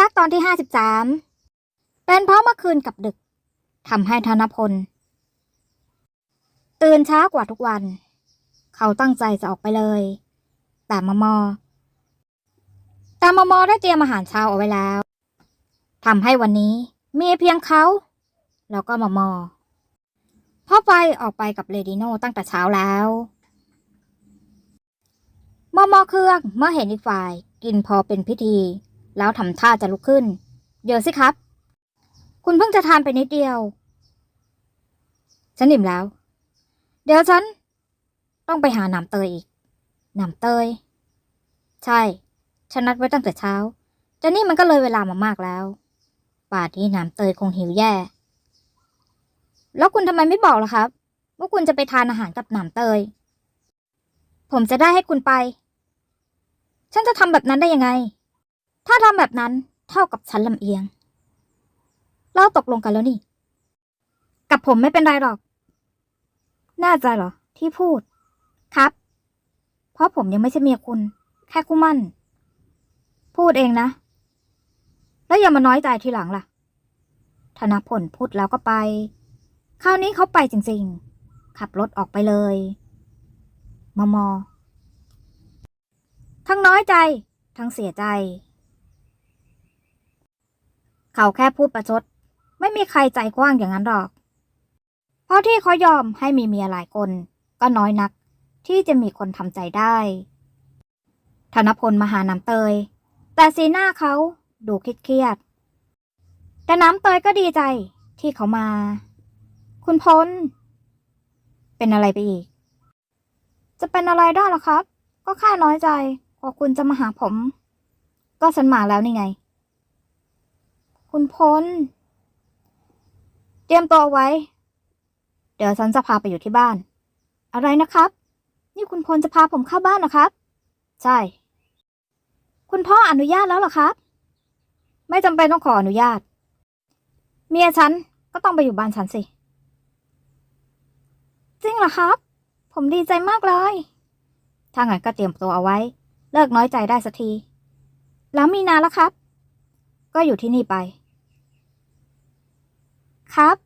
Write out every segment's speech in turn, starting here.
รักตอนที่ห้าสิบสามเป็นเพราะเมื่อคืนกับดึกทำให้ธนพล ตื่นช้ากว่าทุกวัน เขาตั้งใจจะออกไปเลย แต่มมอ แต่มมอได้เตรียมอาหารเช้าเอาไว้แล้วทำให้วันนี้มีเพียงเขา แล้วก็มมอพ่อไฟออกไปกับเลดิโนตั้งแต่เช้าแล้วมอมอเครื่องเมื่อเห็นอีกฝ่ายกินพอเป็นพิธี แล้วทำท่าจะลุกขึ้น เดี๋ยวสิครับ คุณเพิ่งจะทานไปนิดเดียว ฉันอิ่มแล้ว เดี๋ยวฉัน ต้องไปหาหนามเตยอีกหนามเตย ใช่ ฉันนัดไว้ตั้งแต่เช้าแต่นี่มันก็เลยเวลามามากแล้วป่านนี้หนามเตยคงหิวแย่ แล้วคุณทำไมไม่บอกล่ะครับ ว่าคุณจะไปทานอาหารกับหนามเตย ผมจะได้ให้คุณไป ฉันจะทำแบบนั้นได้ยังไง ถ้าทำแบบนั้นเท่ากับฉันลำเอียง เราตกลงกันแล้วนี่ กับผมไม่เป็นไรหรอก น่าใจเหรอ ที่พูด ครับ เพราะผมยังไม่ใช่เมียคุณ แค่คู่มั่น พูดเองนะ แล้วอย่ามาน้อยใจทีหลังล่ะ ธนพลพูดแล้วก็ไป คราวนี้เขาไปจริงๆ ขับรถออกไปเลยมอมอทั้งน้อยใจ ทั้งเสียใจ เขาแค่พูดประชด ไม่มีใครใจกว้างอย่างนั้นหรอก เพราะที่เขายอมให้มีเมียหลายคน ก็น้อยนัก ที่จะมีคนทำใจได้ธนพลมาหาน้ำเตย แต่สีหน้าเขาดูเครียดๆแต่น้ำเตยก็ดีใจที่เขามา คุณพล เป็นอะไรไปอีก จะเป็นอะไรได้หรอครับ ก็แค่น้อยใจกว่าคุณจะมาหาผม ก็ฉันมาแล้วนี่ไง คุณพล เตรียมตัวเอาไว้ เดี๋ยวฉันจะพาไปอยู่ที่บ้าน อะไรนะครับ นี่คุณพลจะพาผมเข้าบ้านนะครับ ใช่ คุณพ่ออนุญาตแล้วเหรอครับ ไม่จำเป็นต้องขออนุญาต เมียฉันก็ต้องไปอยู่บ้านฉันสิ จริงเหรอครับ ผมดีใจมากเลย ถ้างั้นก็เตรียมตัวเอาไว้ เลิกน้อยใจได้สักที แล้วมีนาแล้วครับ ก็อยู่ที่นี่ไป ครับ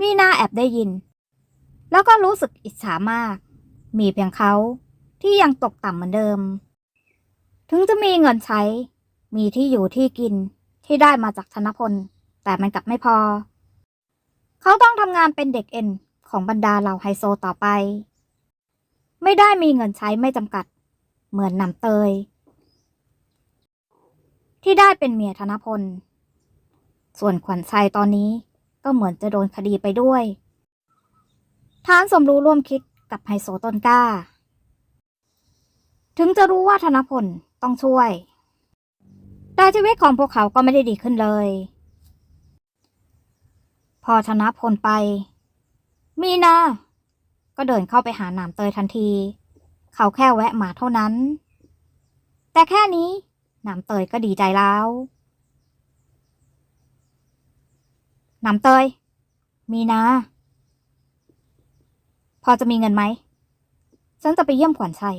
มีนาแอบได้ยิน แล้วก็รู้สึกอิจฉามาก มีเพียงเขาที่ยังตกต่ำเหมือนเดิม ถึงจะมีเงินใช้ มีที่อยู่ที่กินที่ได้มาจากธนพล แต่มันกลับไม่พอ เขาต้องทำงานเป็นเด็กเอ็นของบรรดาเหล่าไฮโซต่อไป ไม่ได้มีเงินใช้ไม่จำกัด เหมือนนำเตย ที่ได้เป็นเมียธนพล ส่วนขวัญชัยตอนนี้ก็เหมือนจะโดนคดีไปด้วย ฐานสมรู้ร่วมคิดกับไฮโซต้นกล้า ถึงจะรู้ว่าธนพลต้องช่วย แต่ชีวิตของพวกเขาก็ไม่ได้ดีขึ้นเลย พอธนพลไป มีนา ก็เดินเข้าไปหาหนามเตยทันที เขาแค่แวะมาเท่านั้น แต่แค่นี้ นามเตยก็ดีใจแล้วนามเตย มีนา พอจะมีเงินไหม ฉันจะไปเยี่ยมขวัญชัย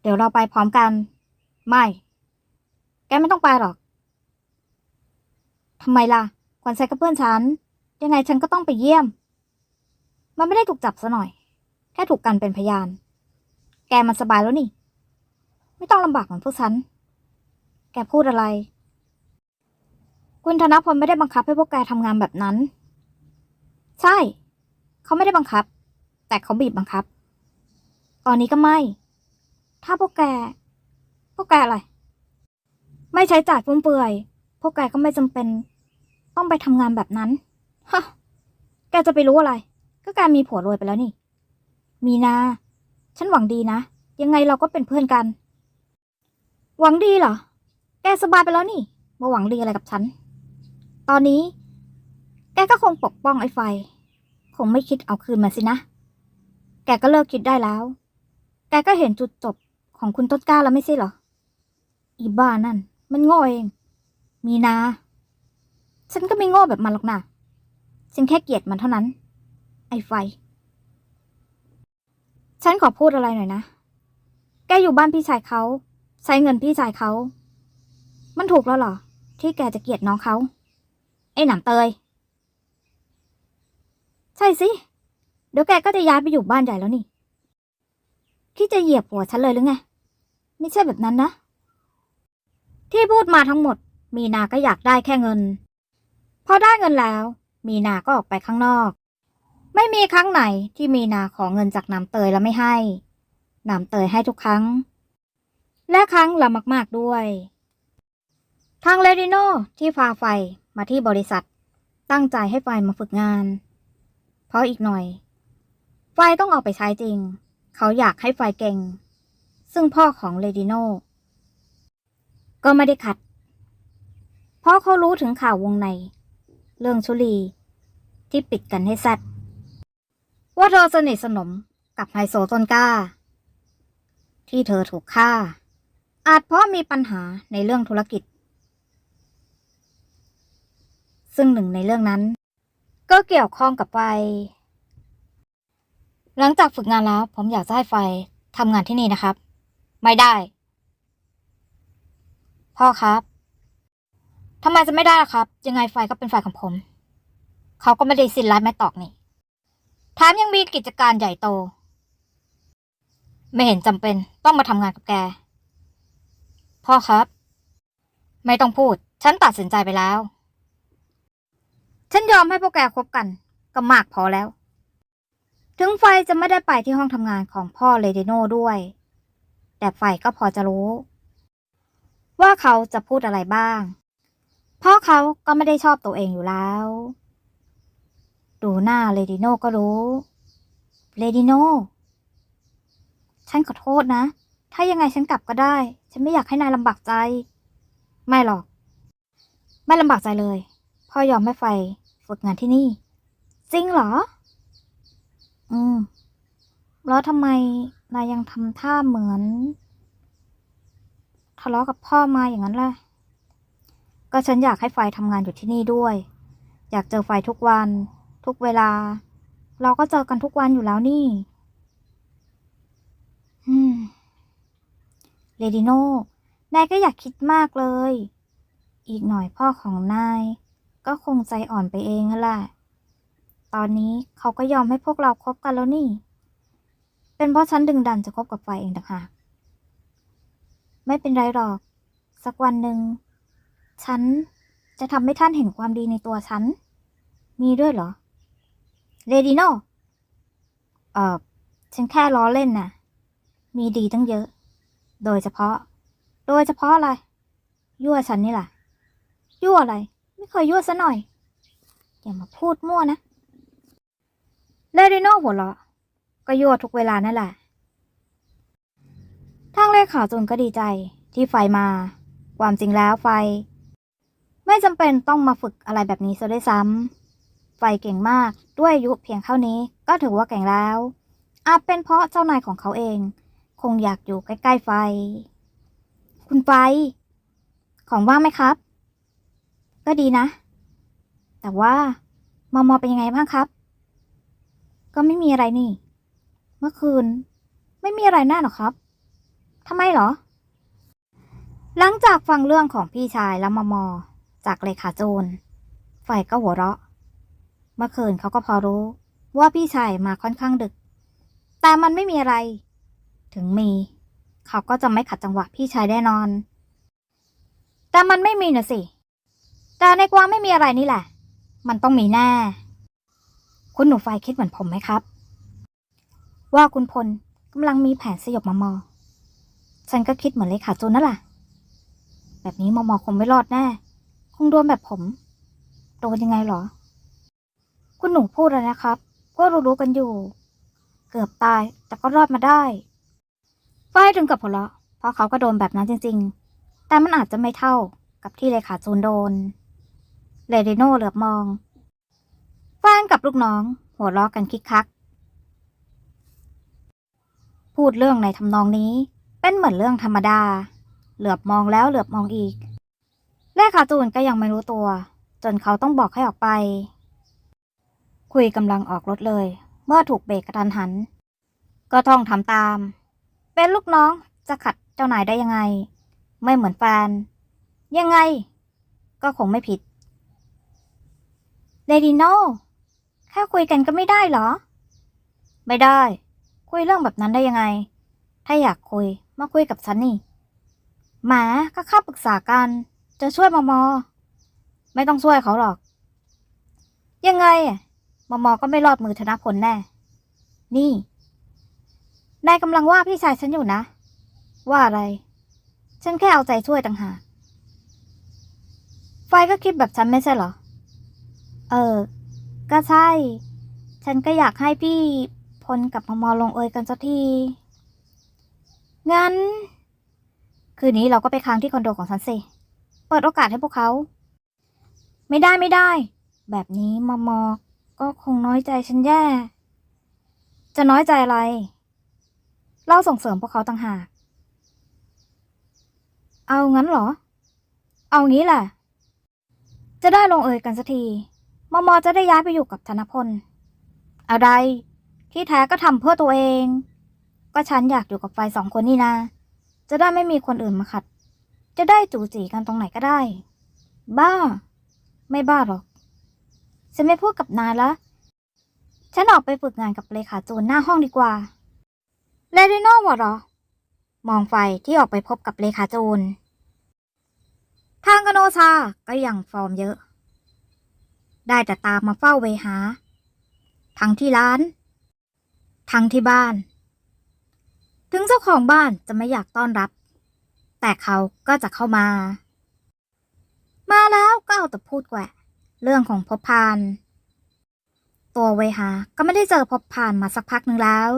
เดี๋ยวเราไปพร้อมกัน ไม่ แกไม่ต้องไปหรอก ทำไมล่ะ ขวัญชัยกับเพื่อนฉัน ยังไงฉันก็ต้องไปเยี่ยม มันไม่ได้ถูกจับซะหน่อย แค่ถูกกันเป็นพยาน แกมันสบายแล้วนี่ ไม่ต้องลำบากเหมือนพวกฉัน แกพูดอะไร คุณธนพลไม่ได้บังคับให้พวกแกทำงานแบบนั้น ใช่ เขาไม่ได้บังคับ แต่เขาบีบบังคับ ตอนนี้ก็ไม่ ถ้าพวกแก พวกแกอะไร ไม่ใช้จ่ายฟุ่มเฟือย พวกแกก็ไม่จำเป็น ต้องไปทำงานแบบนั้น ฮะ แกจะไปรู้อะไร ก็แกมีผัวรวยไปแล้วนี่ มีนา ฉันหวังดีนะ ยังไงเราก็เป็นเพื่อนกัน หวังดีเหรอ แกสบายไปแล้วนี่ มาหวังดีอะไรกับฉัน ตอนนี้ แกก็คงปกป้องไอ้ไฟ คงไม่คิดเอาคืนมาสินะ แกก็เลิกคิดได้แล้ว แกก็เห็นจุดจบของคุณต้นกล้าแล้วไม่ใช่เหรอ อีบ้านั่น มันโง่เอง มีนา ฉันก็ไม่โง่แบบมันหรอกนะฉันแค่เกลียดมันเท่านั้น ไอ้ไฟ ฉันขอพูดอะไรหน่อยนะ แกอยู่บ้านพี่ชายเขา ใช้เงินพี่ชายเขา มันถูกแล้วเหรอ ที่แกจะเกลียดน้องเขา ไอ้หนำเตย ใช่สิ เดี๋ยวแกก็จะย้ายไปอยู่บ้านใหญ่แล้วนี่ คิดจะเหยียบหัวฉันเลยหรือไง ไม่ใช่แบบนั้นนะ ที่พูดมาทั้งหมด มีนาก็อยากได้แค่เงิน พอได้เงินแล้ว มีนาก็ออกไปข้างนอก ไม่มีครั้งไหนที่มีนาขอเงินจากน้ำเตยแล้วไม่ให้น้ำเตยให้ทุกครั้ง และครั้งละมากๆด้วย ทางเลดิโนที่พาไฟมาที่บริษัท ตั้งใจให้ไฟมาฝึกงาน เพราะอีกหน่อย ไฟต้องเอาไปใช้จริง เขาอยากให้ไฟเก่ง ซึ่งพ่อของเลดิโนก็ไม่ได้ขัด เพราะเขารู้ถึงข่าววงใน เรื่องชุลีที่ปิดกันให้แซดว่าเธอสนิทสนมกับไฮโซต้นกล้า ที่เธอถูกฆ่า อาจเพราะมีปัญหาในเรื่องธุรกิจ ซึ่งหนึ่งในเรื่องนั้น ก็เกี่ยวข้องกับไฟ หลังจากฝึกงานแล้ว ผมอยากจะให้ไฟทำงานที่นี่นะครับ ไม่ได้ พ่อครับทำไมจะไม่ได้ล่ะครับ ยังไงไฟก็เป็นฝ่ายของผม เขาก็ไม่ได้สิ้นร้ายแม่ตอกนี่แถมยังมีกิจการใหญ่โต ไม่เห็นจำเป็นต้องมาทำงานกับแก พ่อครับ ไม่ต้องพูด ฉันตัดสินใจไปแล้ว ฉันยอมให้พวกแกคบกัน ก็มากพอแล้ว ถึงไฟจะไม่ได้ไปที่ห้องทำงานของพ่อเลเดโน่ด้วย แต่ไฟก็พอจะรู้ ว่าเขาจะพูดอะไรบ้างพราะเขาก็ไม่ได้ชอบตัวเองอยู่แล้ว ดูหน้าเลดิโน่ก็รู้ เลดิโน่ฉันขอโทษนะ ถ้ายังไงฉันกลับก็ได้ ฉันไม่อยากให้นายลำบากใจ ไม่หรอก ไม่ลำบากใจเลย พ่อยอมให้ไฟฝึกงานที่นี่ จริงเหรอ อืม แล้วทำไมนายยังทำท่าเหมือนทะเลาะกับพ่อมาอย่างนั้นล่ะ ก็ฉันอยากให้ไฟทำงานอยู่ที่นี่ด้วย อยากเจอไฟทุกวัน ทุกเวลา เราก็เจอกันทุกวันอยู่แล้วนี่ อืม เรดิโน่ นายก็อยากคิดมากเลย อีกหน่อยพ่อของนาย ก็คงใจอ่อนไปเองแหละ ตอนนี้เขาก็ยอมให้พวกเราคบกันแล้วนี่ เป็นเพราะฉันดึงดันจะคบกับไฟเองต่างหากไม่เป็นไรหรอก สักวันหนึ่ง ฉันจะทำให้ท่านเห็นความดีในตัวฉัน มีด้วยเหรอ เรดิโน เออฉันแค่ล้อเล่นน่ะ มีดีตั้งเยอะ โดยเฉพาะ โดยเฉพาะอะไร ยั่วฉันนี่แหละยั่วอะไร ไม่เคยยั่วซะหน่อย อย่ามาพูดมั่วนะเรดิโนหัวเราะ ก็ยั่วทุกเวลานั่นแหละ ทางเลขาจุนก็ดีใจที่ไฟมา ความจริงแล้วไฟ ไม่จำเป็นต้องมาฝึกอะไรแบบนี้ซะด้วยซ้ำไฟเก่งมากด้วยอายุเพียงเท่านี้ก็ถือว่าเก่งแล้ว อาจเป็นเพราะเจ้านายของเขาเอง งอยากอยู่ใกล้ๆไฟ คุณไฟ ของว่างไหมครับ ก็ดีนะ แต่ว่ามอมอเป็นยังไงบ้างครับ ก็ไม่มีอะไรนี่ เมื่อคืน ไม่มีอะไรแน่หรอครับทำไมเหรอ หลังจากฟังเรื่องของพี่ชายและมอมอจากเลขาโจรไฟก็หัวเราะ เมื่อคืนเขาก็พอรู้ว่าพี่ชายมาค่อนข้างดึก แต่มันไม่มีอะไร ถึงมี เขาก็จะไม่ขัดจังหวะพี่ชายแน่นอน แต่มันไม่มีนะสิ แต่ในความไม่มีอะไรนี่แหละ มันต้องมีแน่ คุณหนูไฟคิดเหมือนผมไหมครับ ว่าคุณพลกำลังมีแผนสยบมอมอ ฉันก็คิดเหมือนเลขาจรนั่นแหละ แบบนี้มอมอคงไม่รอดแน่ คงโดนแบบผม โดนยังไงเหรอ คุณหนูพูดแล้วนะครับ ก็รู้ๆกันอยู่ เกือบตายแต่ก็รอดมาได้ ฝ้ายถึงกับหัวเราะเพราะเขาก็โดนแบบนั้นจริง ๆ แต่มันอาจจะไม่เท่ากับที่เลขาโจรโดน เลเดโน่เหลือบมองฝ้ายกับลูกน้อง หัวเราะกันคิกคัก พูดเรื่องในทำนองนี้ เป็นเหมือนเรื่องธรรมดา เหลือบมองแล้วเหลือบมองอีก เลขาจูนก็ยังไม่รู้ตัว จนเขาต้องบอกให้ออกไป คุยกำลังออกรถเลย เมื่อถูกเบรกกระทันหัน ก็ต้องทำตาม เป็นลูกน้องจะขัดเจ้านายได้ยังไง ไม่เหมือนแฟน ยังไง ก็คงไม่ผิดเดดิโนแค่คุยกันก็ไม่ได้เหรอ ไม่ได้ คุยเรื่องแบบนั้นได้ยังไง ถ้าอยากคุยมาคุยกับฉันนี่หมาก็เข้าปรึกษากัน จะช่วยมอมอ ไม่ต้องช่วยเขาหรอก ยังไงมอมอก็ไม่รอดมือธนพลแน่ นี่ นายกำลังว่าพี่ชายฉันอยู่นะ ว่าอะไร ฉันแค่เอาใจช่วยต่างหากไฟก็คิดแบบฉันไม่ใช่เหรอ เออ ก็ใช่ ฉันก็อยากให้พี่พลกับมมอลงเอยกันสักที งั้น คืนนี้เราก็ไปค้างที่คอนโดของฉันสิ เปิดโอกาสให้พวกเขา ไม่ได้ไม่ได้ แบบนี้มอมอก็คงน้อยใจฉันแย่ จะน้อยใจอะไร เราส่งเสริมพวกเขาต่างหาก เอางั้นเหรอ เอางี้แหละ จะได้ลงเอยกันสักทีมอมอจะได้ย้ายไปอยู่กับธนพล อะไร ที่แท้ก็ทำเพื่อตัวเอง ก็ฉันอยากอยู่กับไฟสองคนนี่นะ จะได้ไม่มีคนอื่นมาขัด จะได้จูจีกันตรงไหนก็ได้ บ้า ไม่บ้าหรอก ฉันไม่พูดกับนายละ ฉันออกไปฝึกงานกับเลขาโจรหน้าห้องดีกว่า เลดิโน่วะเหรอ มองไฟที่ออกไปพบกับเลขาโจรทางกโนชาก็ยังฟอร์มเยอะ ได้แต่ตามมาเฝ้าเวหา ทั้งที่ร้าน ทั้งที่บ้าน ถึงเจ้าของบ้านจะไม่อยากต้อนรับ แต่เขาก็จะเข้ามา มาแล้วก็เอาแต่พูดแกวะเรื่องของพบพาน ตัวเวหาก็ไม่ได้เจอพบพานมาสักพักหนึ่งแล้ว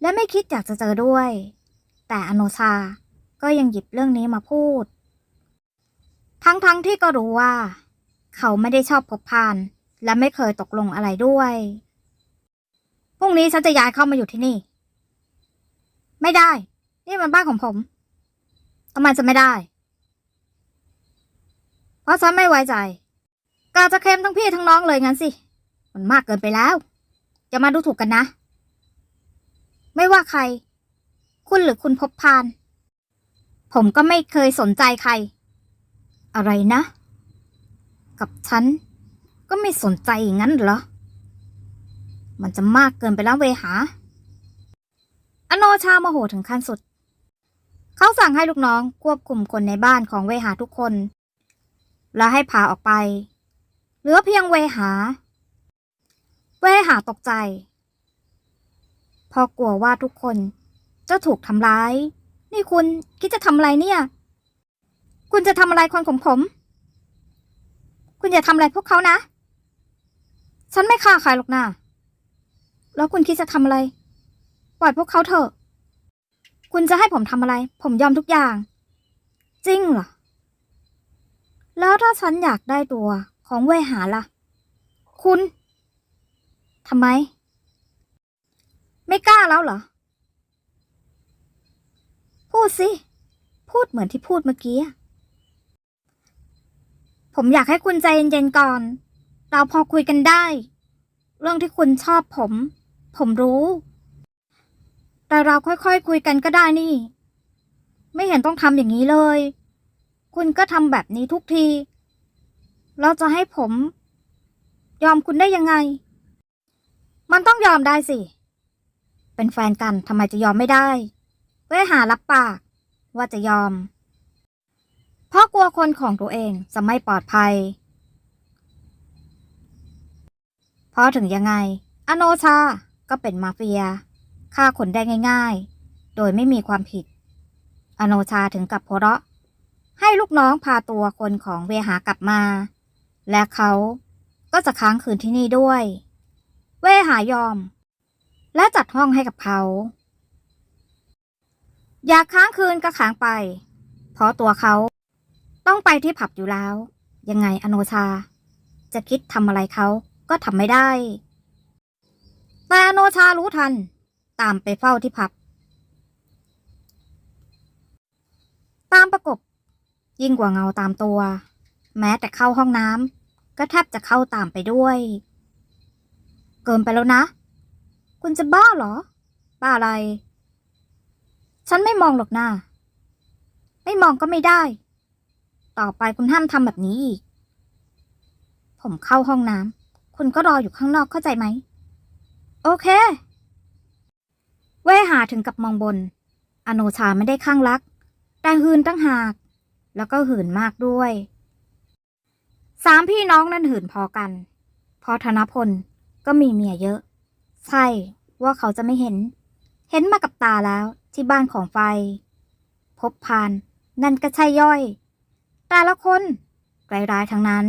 และไม่คิดอยากจะเจอด้วย แต่อโนชาก็ยังหยิบเรื่องนี้มาพูด ทั้งๆทที่ก็รู้ว่า เขาไม่ได้ชอบพบพาน และไม่เคยตกลงอะไรด้วยพรุ่งนี้ฉันจะย้ายเข้ามาอยู่ที่นี่ ไม่ได้ นี่มันบ้านของผมทำไมจะไม่ได้ เพราะฉันไม่ไว้ใจกาจะเค็มทั้งพี่ทั้งน้องเลยงั้นสิ มันมากเกินไปแล้วจะมาดูถูกกันนะ ไม่ว่าใคร คุณหรือคุณพบพาน ผมก็ไม่เคยสนใจใคร อะไรนะ กับฉัน ก็ไม่สนใจอย่างนั้นเหรอ มันจะมากเกินไปแล้วเวหา อโนชาโมโหถึงขั้นสุด เขาสั่งให้ลูกน้องควบคุมคนในบ้านของเวหาทุกคน และให้พาออกไป เหลือเพียงเวหา เวหาตกใจ พราะกลัวว่าทุกคนจะถูกทำร้าย นี่คุณคิดจะทำอะไรเนี่ย คุณจะทำอะไรคนของผมคุณอย่าทำอะไรพวกเขานะ ฉันไม่ฆ่าใครหรอกนะแล้วคุณคิดจะทำอะไร ปล่อยพวกเขาเถอะ คุณจะให้ผมทำอะไร ผมยอมทุกอย่าง จริงเหรอ แล้วถ้าฉันอยากได้ตัวของเวหาล่ะ คุณทำไม ไม่กล้าแล้วเหรอ พูดสิ พูดเหมือนที่พูดเมื่อกี้ ผมอยากให้คุณใจเย็นๆก่อน เราพอคุยกันได้ เรื่องที่คุณชอบผม ผมรู้ แต่เราค่อยๆคคุยกันก็ได้นี่ ไม่เห็นต้องทำอย่างนี้เลย คุณก็ทำแบบนี้ทุกที เราจะให้ผม ยอมคุณได้ยังไง มันต้องยอมได้สิ เป็นแฟนกันทำไมจะยอมไม่ได้ เวหารับปาก ว่าจะยอม เพราะกลัวคนของตัวเองจะไม่ปลอดภัย เพราะถึงยังไง อโนชาก็เป็นมาเฟียฆ่าคนได้ง่ายๆ โดยไม่มีความผิด อโนชาถึงกับหัวเราะ ให้ลูกน้องพาตัวคนของเวหากลับมา และเขาก็จะค้างคืนที่นี่ด้วย เวหายอม และจัดห้องให้กับเขา อยากค้างคืนก็ค้างไป เพราะตัวเขาต้องไปที่ผับอยู่แล้ว ยังไงอโนชา จะคิดทำอะไรเขาก็ทำไม่ได้ แต่อโนชารู้ทัน ตามไปเฝ้าที่ผับ ตามประกบ ยิ่งกว่าเงาตามตัว แม้แต่เข้าห้องน้ำก็แทบจะเข้าตามไปด้วย เกินไปแล้วนะ คุณจะบ้าเหรอ บ้าอะไร ฉันไม่มองหรอกนะไปไม่มองก็ไม่ได้ ต่อไปคุณห้ามทำแบบนี้อีก ผมเข้าห้องน้ำคุณก็รออยู่ข้างนอกเข้าใจไหม โอเค เวหาถึงกับมองบน อโนชาไม่ได้ข้างรัก แต่หืนตั้งหาก แล้วก็หืนมากด้วย สามพี่น้องนั่นหืนพอกัน พอธนพลก็มีเมียเยอะ ใช่ว่าเขาจะไม่เห็น เห็นมากับตาแล้วที่บ้านของไฟ พบพาน นั่นก็ใช่ย่อย แต่ละคนร้ายๆทั้งนั้น